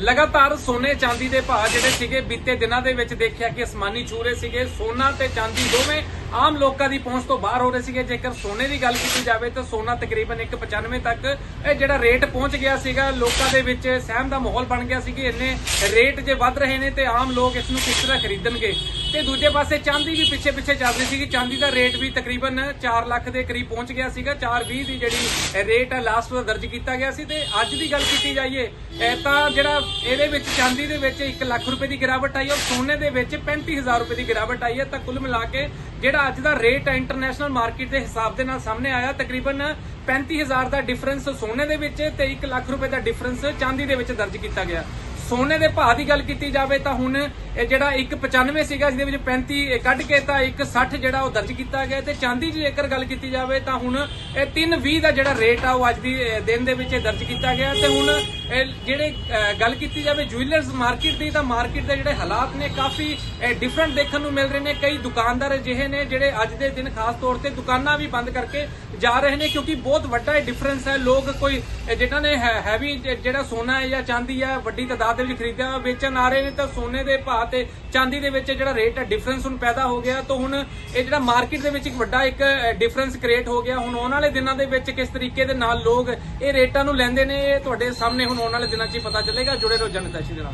ਲਗਾਤਾਰ ਸੋਨੇ ਚਾਂਦੀ ਦੇ ਭਾਅ ਜਿਹੜੇ ਸੀਗੇ, ਬੀਤੇ ਦਿਨਾਂ ਦੇ ਵਿੱਚ ਦੇਖਿਆ ਕਿ ਅਸਮਾਨੀ ਛੂ ਰਹੇ ਸੀਗੇ। ਸੋਨਾ ਤੇ ਚਾਂਦੀ ਦੋਵੇਂ ਆਮ ਲੋਕਾਂ ਦੀ ਪਹੁੰਚ ਤੋਂ ਬਾਹਰ ਹੋ ਰਹੇ ਸੀਗੇ। ਜੇਕਰ ਸੋਨੇ ਦੀ ਗੱਲ ਕੀਤੀ ਜਾਵੇ ਤਾਂ ਸੋਨਾ ਤਕਰੀਬਨ 195 ਤੱਕ ਇਹ ਜਿਹੜਾ ਰੇਟ ਪਹੁੰਚ ਗਿਆ ਸੀਗਾ, ਲੋਕਾਂ ਦੇ ਵਿੱਚ ਸਹਿਮ ਦਾ ਮਾਹੌਲ ਬਣ ਗਿਆ ਸੀ ਕਿ ਇੰਨੇ ਰੇਟ ਜੇ ਵੱਧ ਰਹੇ ਨੇ ਤੇ ਆਮ ਲੋਕ ਇਸ ਨੂੰ ਕਿਸ ਤਰ੍ਹਾਂ ਖਰੀਦਣਗੇ। ਤੇ ਦੂਜੇ ਪਾਸੇ ਚਾਂਦੀ ਵੀ ਪਿੱਛੇ ਪਿੱਛੇ ਚੱਲ ਰਹੀ ਸੀਗੀ। ਚਾਂਦੀ ਦਾ ਰੇਟ ਵੀ ਤਕਰੀਬਨ 4 ਲੱਖ ਦੇ ਕਰੀਬ ਪਹੁੰਚ ਗਿਆ ਸੀਗਾ। 420 ਦੀ ਜਿਹੜੀ ਰੇਟ ਹੈ ਲਾਸਟ ਦਾ ਦਰਜ ਕੀਤਾ ਗਿਆ ਸੀ। ਤੇ ਅੱਜ ਦੀ ਗੱਲ ਕੀਤੀ ਜਾਈਏ ਤਾਂ ਜਿਹੜਾ ਇਹਦੇ ਵਿੱਚ ਚਾਂਦੀ ਦੇ ਵਿੱਚ 1 ਲੱਖ ਰੁਪਏ ਦੀ ਗਿਰਾਵਟ ਆਈ ਔਰ ਸੋਨੇ ਦੇ ਵਿੱਚ 35000 ਰੁਪਏ ਦੀ ਗਿਰਾਵਟ ਆਈ ਹੈ। ਤਾਂ ਕੁੱਲ ਮਿਲਾ ਕੇ ਜਿਹੜਾ ਅੱਜ ਦਾ ਰੇਟ ਹੈ ਇੰਟਰਨੈਸ਼ਨਲ ਮਾਰਕੀਟ ਦੇ ਹਿਸਾਬ ਦੇ ਨਾਲ ਸਾਹਮਣੇ ਆਇਆ, ਤਕਰੀਬਨ 35000 ਦਾ ਡਿਫਰੈਂਸ ਸੋਨੇ ਦੇ ਵਿੱਚ ਤੇ 1 ਲੱਖ ਰੁਪਏ ਦਾ ਡਿਫਰੈਂਸ ਚਾਂਦੀ ਦੇ ਵਿੱਚ ਦਰਜ ਕੀਤਾ ਗਿਆ। ਸੋਨੇ ਦੇ ਭਾਅ ਦੀ ਗੱਲ ਕੀਤੀ ਜਾਵੇ ਤਾਂ ਹੁਣ ਇਹ ਜਿਹੜਾ 195 ਸੀਗਾ ਜਿਹਦੇ ਵਿੱਚ 35 ਕੱਢ ਕੇ ਤਾਂ 160 ਜਿਹੜਾ ਉਹ ਦਰਜ ਕੀਤਾ ਗਿਆ। ਤੇ ਚਾਂਦੀ ਦੀ ਜੇਕਰ ਗੱਲ ਕੀਤੀ ਜਾਵੇ ਤਾਂ ਹੁਣ ਇਹ 320 ਦਾ ਜਿਹੜਾ ਰੇਟ ਆ, ਉਹ ਅੱਜ ਦੀ ਦਿਨ ਦੇ ਵਿੱਚ ਇਹ ਦਰਜ ਕੀਤਾ ਗਿਆ। ਤੇ ਹੁਣ ਜਿਹੜੇ ਗੱਲ ਕੀਤੀ ਜਾਵੇ ਜੁਐਲਰਸ ਮਾਰਕੀਟ ਦੀ, ਤਾਂ ਮਾਰਕੀਟ ਦੇ ਜਿਹੜੇ ਹਾਲਾਤ ਨੇ ਕਾਫੀ ਡਿਫਰੈਂਟ ਦੇਖਣ ਨੂੰ ਮਿਲ ਰਹੇ ਨੇ। ਕਈ ਦੁਕਾਨਦਾਰ ਅਜਿਹੇ ਨੇ ਜਿਹੜੇ ਅੱਜ ਦੇ ਦਿਨ ਖਾਸ ਤੌਰ ਤੇ ਦੁਕਾਨਾਂ ਵੀ ਬੰਦ ਕਰਕੇ ਜਾ ਰਹੇ ਨੇ, ਕਿਉਂਕਿ ਬਹੁਤ ਵੱਡਾ ਇਹ ਡਿਫਰੈਂਸ ਹੈ। ਲੋਕ ਕੋਈ, ਇਹ ਜਿਹਨਾਂ ਨੇ ਹੈਵੀ ਜਿਹੜਾ ਸੋਨਾ ਹੈ ਜਾਂ ਚਾਂਦੀ ਹੈ, ਵੱਡੀ ਤਾਦਾਦ ਦੇ ਵਿੱਚ ਖਰੀਦਿਆ, ਵੇਚਣ ਆ ਰਹੇ ਨੇ, ਤਾਂ ਸੋਨੇ ਦੇ ਭਾਅ ਤੇ ਚਾਂਦੀ ਦੇ ਵਿੱਚ ਜਿਹੜਾ ਰੇਟ ਹੈ ਡਿਫਰੈਂਸ ਹੁਣ ਪੈਦਾ ਹੋ ਗਿਆ। ਤਾਂ ਹੁਣ ਇਹ ਜਿਹੜਾ ਮਾਰਕੀਟ ਦੇ ਵਿੱਚ ਇੱਕ ਵੱਡਾ ਇੱਕ ਡਿਫਰੈਂਸ ਕ੍ਰੀਏਟ ਹੋ ਗਿਆ। ਹੁਣ ਆਉਣ ਵਾਲੇ ਦਿਨਾਂ ਦੇ ਵਿੱਚ ਕਿਸ ਤਰੀਕੇ ਦੇ ਨਾਲ ਲੋਕ ਇਹ ਰੇਟਾਂ ਨੂੰ ਲੈਂਦੇ ਨੇ, ਇਹ ਤੁਹਾਡੇ ਸਾਹਮਣੇ ਹੁਣ ਆਉਣ ਵਾਲੇ ਦਿਨਾਂ 'ਚ ਹੀ ਪਤਾ ਚੱਲੇਗਾ। ਜੁੜੇ ਰਹੋ ਜਨਤਾ ਦੇ ਨਾਲ